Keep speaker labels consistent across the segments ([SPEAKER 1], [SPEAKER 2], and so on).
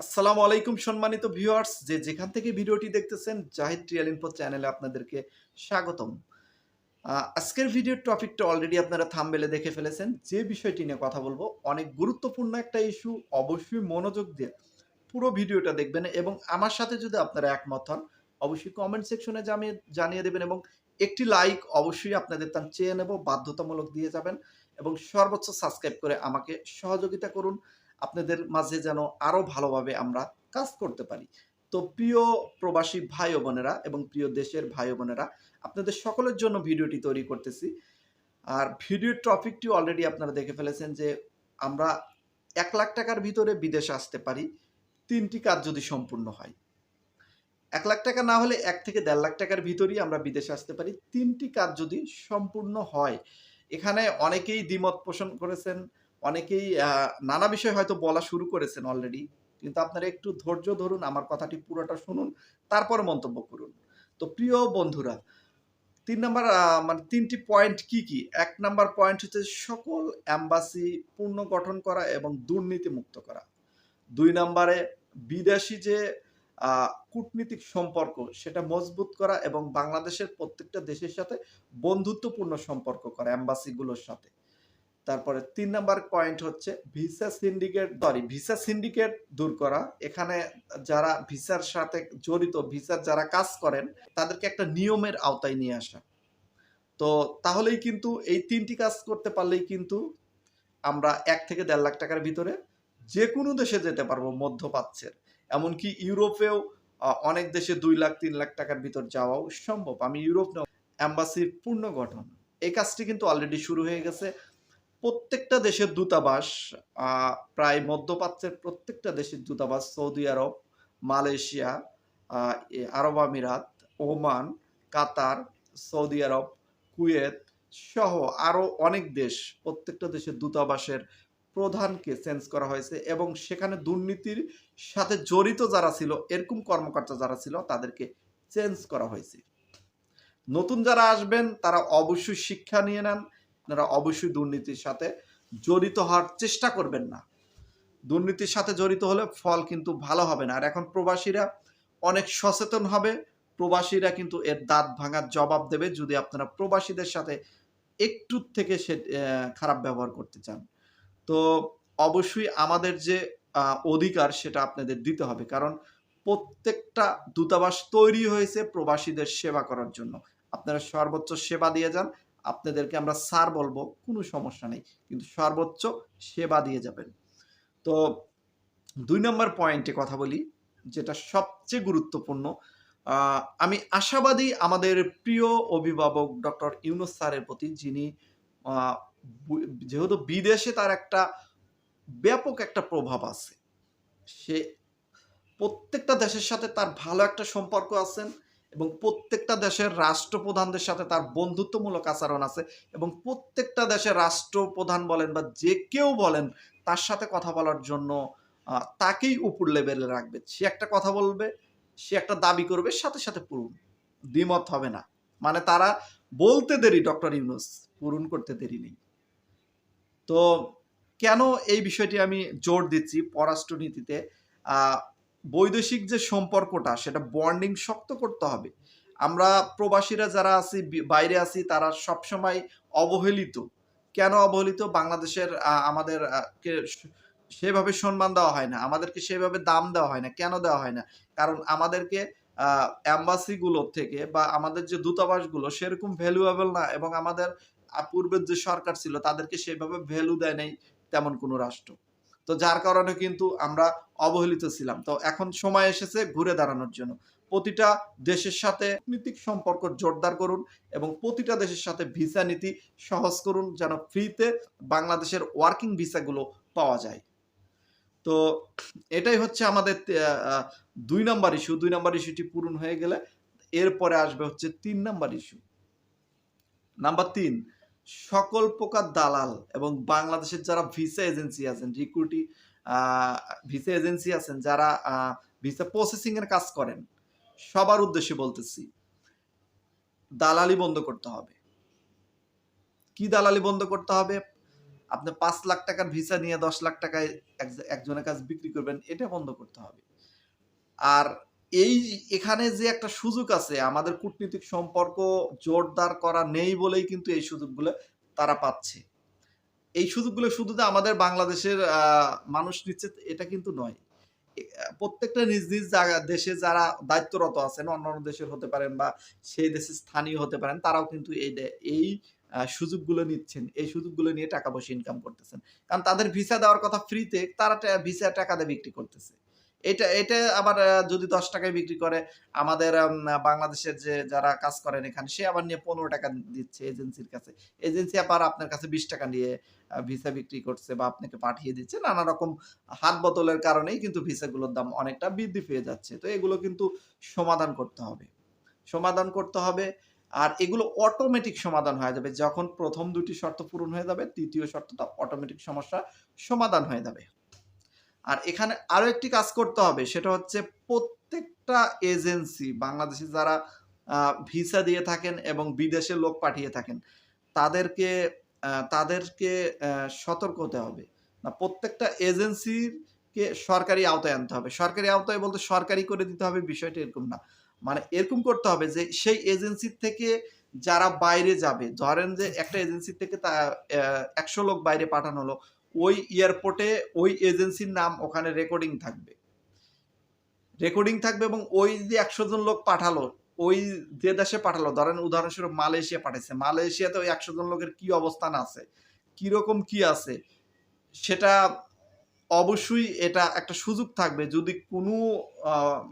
[SPEAKER 1] আসসালামু আলাইকুম সম্মানিত ভিউয়ার্স, যে যেখান থেকে ভিডিওটি দেখতেছেন, জাহিদ ট্রিয়াল ইনফো চ্যানেলে আপনাদেরকে স্বাগতম। আজকের ভিডিওর টপিকটা অলরেডি আপনারা থামবেলে দেখে ফেলেছেন। যে বিষয়টি নিয়ে কথা বলব, অনেক গুরুত্বপূর্ণ একটা ইস্যু অবশ্যই মনোযোগ দিয়ে পুরো ভিডিওটা দেখবেন এবং আমার সাথে যদি আপনারা একমত হন, অবশ্যই কমেন্ট সেকশনে জানিয়ে জানিয়ে দেবেন এবং একটি লাইক অবশ্যই আপনাদের তার চেয়ে নেব, বাধ্যতামূলক দিয়ে যাবেন এবং সর্বোচ্চ সাবস্ক্রাইব করে আমাকে সহযোগিতা করুন। আপনাদের মাঝে যেন আরও ভালোভাবে আমরা কাজ করতে পারি। তো প্রিয় প্রবাসী ভাই বোনেরা এবং প্রিয় দেশের ভাই বোনেরা, আপনাদের সকলের জন্য ভিডিওটি তৈরি করতেছি। আর ভিডিওর টপিকটি অলরেডি আপনারা দেখে ফেলেছেন যে, আমরা এক লাখ টাকার ভিতরে বিদেশে আসতে পারি, তিনটি কাজ যদি সম্পূর্ণ হয়। এক লাখ টাকা না হলে এক থেকে দেড় লাখ টাকার ভিতরেই আমরা বিদেশে আসতে পারি, তিনটি কাজ যদি সম্পূর্ণ হয়। এখানে অনেকেই দ্বিমত পোষণ করেছেন অনেকেই নানা বিষয় হয়তো বলা শুরু করেছেন অলরেডি কিন্তু আপনারা একটু ধৈর্য ধরুন, আমার কথাটি পুরোটা শুনুন, তারপর মন্তব্য করুন। তো প্রিয় বন্ধুরা, তিন নাম্বার মানে তিনটি পয়েন্ট কি কি? এক নাম্বার পয়েন্ট হচ্ছে সকল অ্যাম্বাসি পুনর্গঠন করা এবং দুর্নীতি মুক্ত করা। দুই নাম্বারে বিদেশি যে কূটনীতিক সম্পর্ক, সেটা মজবুত করা এবং বাংলাদেশের প্রত্যেকটা দেশের সাথে বন্ধুত্বপূর্ণ সম্পর্ক করা অ্যাম্বাসিগুলোর সাথে। তারপরে তিন নাম্বার পয়েন্ট হচ্ছে visa syndicate sorry visa syndicate দূর করা। এখানে যারা ভিসার সাথে জড়িত ভিসার যারা কাজ করেন, তাদেরকে একটা নিয়মের আওতায় নিয়ে আসা। তো তাহলেই কিন্তু এই তিনটি কাজ করতে পারলেই কিন্তু আমরা এক থেকে দেড় লাখ টাকার ভিতরে যে কোনো দেশে যেতে পারব মধ্যপ্রাচ্যের। এমনকি ইউরোপেও অনেক দেশে দুই লাখ, তিন লাখ টাকার ভিতর যাওয়াও সম্ভব। আমি ইউরোপ অ্যাম্বাসির পূর্ণ গঠন। এই কাজটি কিন্তু অলরেডি শুরু হয়ে গেছে। প্রত্যেকটা দেশের দূতাবাস প্রায় মধ্যপ্রাচ্যের প্রত্যেকটা দেশের দূতাবাস, সৌদি আরব, মালয়েশিয়া আরব আমিরাত, Oman, Qatar, Saudi Arab, Kuwait সহ আরও অনেক দেশ প্রত্যেকটা দেশের দূতাবাসের প্রধানকে চেঞ্জ করা হয়েছে এবং সেখানে দুর্নীতির সাথে জড়িত যারা ছিল, এরকম কর্মকর্তা যারা ছিল, তাদেরকে চেঞ্জ করা হয়েছে। নতুন যারা আসবেন, তারা অবশ্যই শিক্ষা নিয়ে নেন আপনারা অবশ্যই দুর্নীতির সাথে জড়িত হওয়ার চেষ্টা করবেন না। দুর্নীতির সাথে জড়িত হলে ফল কিন্তু ভালো হবে না। আর এখন প্রবাসীরা অনেক সচেতন হবে। প্রবাসীরা কিন্তু এর দাঁত ভাঙার জবাব দেবে যদি আপনারা প্রবাসীদের সাথে একটু থেকে সে খারাপ ব্যবহার করতে চান। তো অবশ্যই আমাদের যে অধিকার সেটা আপনাদের দিতে হবে। কারণ প্রত্যেকটা দূতাবাস তৈরি হয়েছে প্রবাসীদের সেবা করার জন্য। আপনারা সর্বোচ্চ সেবা দিয়ে যান। আপনাদেরকে আমরা স্যার বলব, কোনো সমস্যা নেই। কিন্তু সর্বোচ্চ সেবা দিয়ে যাবেন। তো দুই নম্বর পয়েন্টে কথা বলি, যেটা সবচেয়ে গুরুত্বপূর্ণ আমি আশাবাদী আমাদের প্রিয় অভিভাবক ডক্টর ইউনুস স্যারের প্রতি, যিনি যেহেতু বিদেশে তার একটা ব্যাপক একটা প্রভাব আছে, সে প্রত্যেকটা দেশের সাথে তার ভালো একটা সম্পর্ক আছেন। এবং প্রত্যেকটা দেশের রাষ্ট্রপ্রধানদের সাথে তার বন্ধুত্বমূলক আচরণ আছে এবং প্রত্যেকটা দেশের রাষ্ট্রপ্রধান বলেন বা যে কেউ বলেন, তার সাথে কথা বলার জন্য তাকেই উপর লেভেলে রাখবে। সে একটা কথা বলবে, সে একটা দাবি করবে, সাথে সাথে পূরণ। দ্বিমত হবে না। মানে তারা বলতে দেরি, ডক্টর ইউনুস, পূরণ করতে দেরি নেই। তো কেন এই বিষয়টি আমি জোর দিচ্ছি পররাষ্ট্রনীতিতে? বৈদেশিক যে সম্পর্কটা, সেটা বন্ডিং শক্ত করতে হবে। আমরা প্রবাসীরা যারা আছি বাইরে আছি, তারা সবসময় অবহেলিত। কেন অবহেলিত? বাংলাদেশের আমাদের সেভাবে সম্মান দেওয়া হয় না। আমাদেরকে সেভাবে দাম দেওয়া হয় না। কেন দেওয়া হয় না? কারণ আমাদেরকে অ্যাম্বাসিগুলো থেকে বা আমাদের যে দূতাবাসগুলো সেরকম ভ্যালুয়েবল না এবং আমাদের পূর্বের যে সরকার ছিল, তাদেরকে সেভাবে ভ্যালু দেয় নাই তেমন কোনো রাষ্ট্র। তো যার কারণে কিন্তু আমরা অবহেলিত ছিলাম। তো এখন সময় এসেছে ঘুরে দাঁড়ানোর জন্য। প্রতিটা দেশের সাথে কূটনীতিক সম্পর্ক জোরদার করুন এবং প্রতিটা দেশের সাথে ভিসা নীতি সহজ করুন যেন ফ্রিতে বাংলাদেশের ওয়ার্কিং ভিসাগুলো পাওয়া যায়। তো এটাই হচ্ছে আমাদের দুই নাম্বার ইস্যু দুই নাম্বার ইস্যুটি পূরণ হয়ে গেলে এরপরে আসবে হচ্ছে তিন নাম্বার ইস্যু নাম্বার তিন সকল প্রকার দালাল এবং বাংলাদেশের যারা ভিসা এজেন্সি আছেন রিক্রুটি ভিসা এজেন্সি আছেন, যারা ভিসা প্রসেসিং এর কাজ করেন, সবার উদ্দেশ্যে বলতেছি, দালালি বন্ধ করতে হবে। কি দালালি বন্ধ করতে হবে? আপনি পাঁচ লাখ টাকার ভিসা নিয়ে দশ লাখ টাকায় একজনের কাছে বিক্রি করবেন, এটা বন্ধ করতে হবে। আর এই এখানে যে একটা সুযোগ আছে, আমাদের কূটনীতিক সম্পর্ক জোরদার করা নেই বলেই কিন্তু এই সুযোগগুলো তারা পাচ্ছে। এই সুযোগগুলো শুধু যে আমাদের বাংলাদেশের মানুষ নিচ্ছে, এটা কিন্তু নয়। প্রত্যেকটা নিজ নিজ জায়গা, দেশে যারা দায়িত্বরত আছেন, অন্যান্য দেশের হতে পারেন বা সেই দেশে স্থানীয় হতে পারেন, তারাও কিন্তু এই এই সুযোগগুলো নিচ্ছেন। এই সুযোগগুলো নিয়ে টাকা পয়সা ইনকাম করতেছেন। কারণ তাদের ভিসা দেওয়ার কথা ফ্রিতে তারা ভিসা টাকা দিয়ে বিক্রি করতেছে। এটা এটা আবার যদি দশ টাকায় বিক্রি করে, আমাদের বাংলাদেশের যে যারা কাজ করেন এখানে, সে আবার নিয়ে পনেরো টাকা দিচ্ছে এজেন্সির কাছে। এজেন্সি আবার আপনার কাছে বিশ টাকা নিয়ে ভিসা বিক্রি করছে বা আপনাকে পাঠিয়ে দিচ্ছে। নানা রকম হাত বদলের কারণেই কিন্তু ভিসাগুলোর দাম অনেকটা বৃদ্ধি পেয়ে যাচ্ছে। তো এগুলো কিন্তু সমাধান করতে হবে। সমাধান করতে হবে, আর এগুলো অটোমেটিক সমাধান হয়ে যাবে। যখন প্রথম দুটি শর্ত পূরণ হয়ে যাবে, তৃতীয় শর্তটা অটোমেটিক সমস্যা সমাধান হয়ে যাবে। আর এখানে আরও একটি কাজ করতে হবে, সেটা হচ্ছে প্রত্যেকটা এজেন্সি, বাংলাদেশে যারা ভিসা দিয়ে থাকেন এবং বিদেশে লোক পাঠিয়ে থাকেন, তাদেরকে তাদেরকে সতর্ক হতে হবে। না, প্রত্যেকটা এজেন্সিকে সরকারি আওতায় আনতে হবে। সরকারি আওতায় বলতে সরকারি করে দিতে হবে, বিষয়টা এরকম না। মানে এরকম করতে হবে যে, সেই এজেন্সির থেকে যারা বাইরে যাবে, ধরেন যে একটা এজেন্সি থেকে তা একশো লোক বাইরে পাঠানো হলো ওই এয়ারপোর্টে ওই এজেন্সির নাম ওখানে রেকর্ডিং থাকবে। রেকর্ডিং থাকবে এবং ওই যে একশো জন লোক পাঠালো, ওই যে দেশে পাঠালো, ধরেন উদাহরণস্বরূপ মালয়েশিয়া পাঠাইছে। মালয়েশিয়াতে ওই একশো জন লোকের কি অবস্থান আছে, কীরকম কি আছে, সেটা অবশ্যই এটা একটা সুযোগ থাকবে। যদি কোনো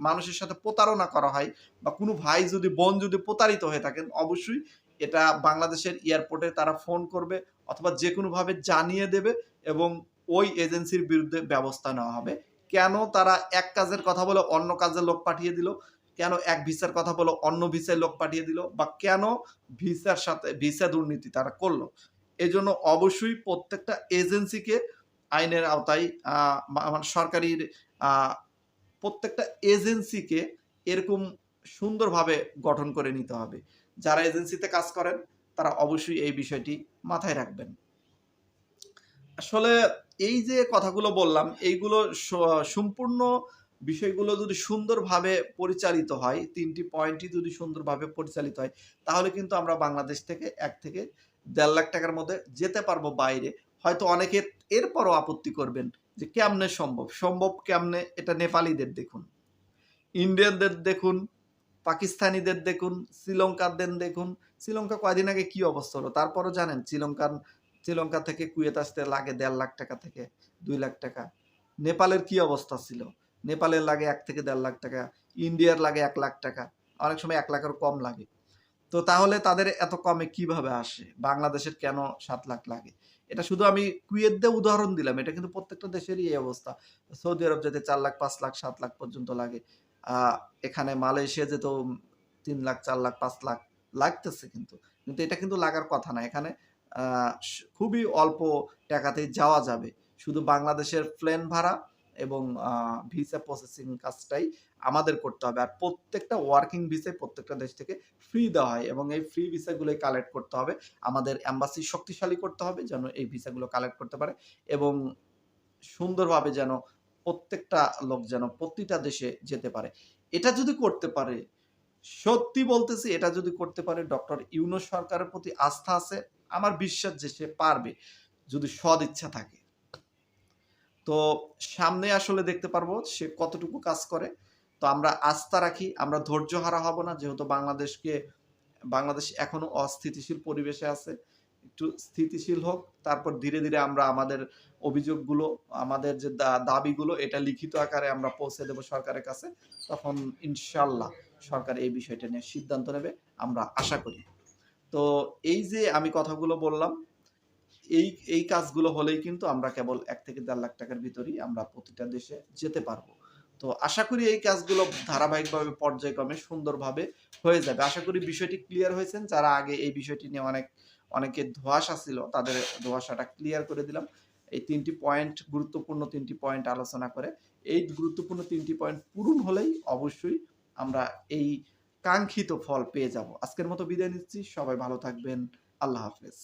[SPEAKER 1] মানুষের সাথে প্রতারণা করা হয় বা কোনো ভাই যদি, বোন যদি প্রতারিত হয়ে থাকেন, অবশ্যই এটা বাংলাদেশের এয়ারপোর্টে তারা ফোন করবে অথবা যে কোনোভাবে জানিয়ে দেবে এবং ওই এজেন্সির বিরুদ্ধে ব্যবস্থা নেওয়া হবে। কেন তারা এক কাজের কথা বলে অন্য কাজের লোক পাঠিয়ে দিল? কেন এক ভিসার কথা বলে অন্য ভিসায় লোক পাঠিয়ে দিল? বা কেন ভিসার সাথে, ভিসা দুর্নীতি তারা করল? এজন্য অবশ্যই প্রত্যেকটা এজেন্সিকে আইনের আওতায় মানে সরকারির প্রত্যেকটা এজেন্সিকে এরকম সুন্দরভাবে গঠন করে নিতে হবে। যারা এজেন্সিতে কাজ করেন, তারা অবশ্যই এই বিষয়টি মাথায় রাখবেন। আসলে এই যে কথাগুলো বললাম, এইগুলো সম্পূর্ণ বিষয়গুলো যদি সুন্দরভাবে পরিচালিত হয়, তিনটি পয়েন্টই যদি সুন্দরভাবে পরিচালিত হয়, তাহলে কিন্তু আমরা বাংলাদেশ থেকে এক থেকে দেড় লাখ টাকার মধ্যে যেতে পারব বাইরে। হয়তো অনেকে এরপরও আপত্তি করবেন যে, কেমনে সম্ভব? সম্ভব কেমনে? এটা নেপালিদের দেখুন। ইন্ডিয়ানদের দেখুন। পাকিস্তানিদের দেখুন, শ্রীলঙ্কারদের দেখুন, শ্রীলঙ্কা কয়দিন আগে কি অবস্থা হলো? তারপরও জানেন, শ্রীলঙ্কার, শ্রীলঙ্কা থেকে কুয়েত আসতে লাগে দেড় লাখ টাকা থেকে দুই লাখ টাকা। নেপালের কি অবস্থা ছিল? নেপালের লাগে এক থেকে দেড় লাখ টাকা, ইন্ডিয়ার লাগে এক লাখ টাকা, অনেক সময় এক লাখের কম লাগে। তো তাহলে তাদের এত কমে কীভাবে আসে? বাংলাদেশের কেন সাত লাখ লাগে? এটা শুধু আমি কুয়েত দিয়ে উদাহরণ দিলাম, এটা কিন্তু প্রত্যেকটা দেশেরই এই অবস্থা। সৌদি আরব যেতে চার লাখ, পাঁচ লাখ, সাত লাখ পর্যন্ত লাগে এখানে মালয়েশিয়া যেত তিন লাখ, চার লাখ, পাঁচ লাখ লাগতেছে কিন্তু। কিন্তু এটা কিন্তু লাগার কথা না। এখানে খুবই অল্প টাকাতেই যাওয়া যাবে। শুধু বাংলাদেশের প্লেন ভাড়া এবং ভিসা প্রসেসিং কাজটাই আমাদের করতে হবে। আর প্রত্যেকটা ওয়ার্কিং ভিসায় প্রত্যেকটা দেশ থেকে ফ্রি দেওয়া হয় এবং এই ফ্রি ভিসাগুলোই কালেক্ট করতে হবে। আমাদের অ্যাম্বাসি শক্তিশালী করতে হবে যেন এই ভিসাগুলো কালেক্ট করতে পারে এবং সুন্দরভাবে যেন প্রত্যেকটা লোক যেন প্রতিটা দেশে যেতে পারে। এটা যদি করতে পারে, সত্যি বলতেছি, এটা যদি করতে পারে, ডক্টর ইউনুস সরকারের প্রতি আস্থা আছে, আমার বিশ্বাস যে সে পারবে, যদি সদ ইচ্ছা থাকে। তো সামনে আসলে দেখতে পারব সে কতটুকু কাজ করে। তো আমরা আস্থা রাখি, আমরা ধৈর্য হারা হব না, যেহেতু বাংলাদেশকে, বাংলাদেশ এখনও অস্থিতিশীল পরিবেশে আছে। একটু স্থিতিশীল হোক, তারপর ধীরে ধীরে আমরা আমাদের অভিযোগগুলো, আমাদের যে দাবিগুলো, এটা লিখিত আকারে আমরা পৌঁছে দেব সরকারের কাছে। তখন ইনশাল্লাহ সরকার এই বিষয়টা নিয়ে সিদ্ধান্ত নেবে, আমরা আশা করি। তো এই যে আমি কথাগুলো বললাম, এই এই কাজগুলো হলেই কিন্তু আমরা কেবল এক থেকে দেড় লাখ টাকার ভিতরেই আমরা প্রতিটা দেশে যেতে পারব। তো আশা করি এই কাজগুলো ধারাবাহিকভাবে পর্যায়ক্রমে সুন্দরভাবে হয়ে যাবে। আশা করি বিষয়টি ক্লিয়ার হয়েছেন যারা আগে এই বিষয়টি নিয়ে অনেক অনেকে ধোয়াশা ছিল, তাদের ধোয়াশাটা ক্লিয়ার করে দিলাম। এই তিনটি পয়েন্ট গুরুত্বপূর্ণ তিনটি পয়েন্ট আলোচনা করে, এই গুরুত্বপূর্ণ তিনটি পয়েন্ট পূরণ হলেই অবশ্যই আমরা এই কাঙ্ক্ষিত ফল পেয়ে যাব। আজকের মতো বিদায় নিচ্ছি, সবাই ভালো থাকবেন, আল্লাহ হাফেজ।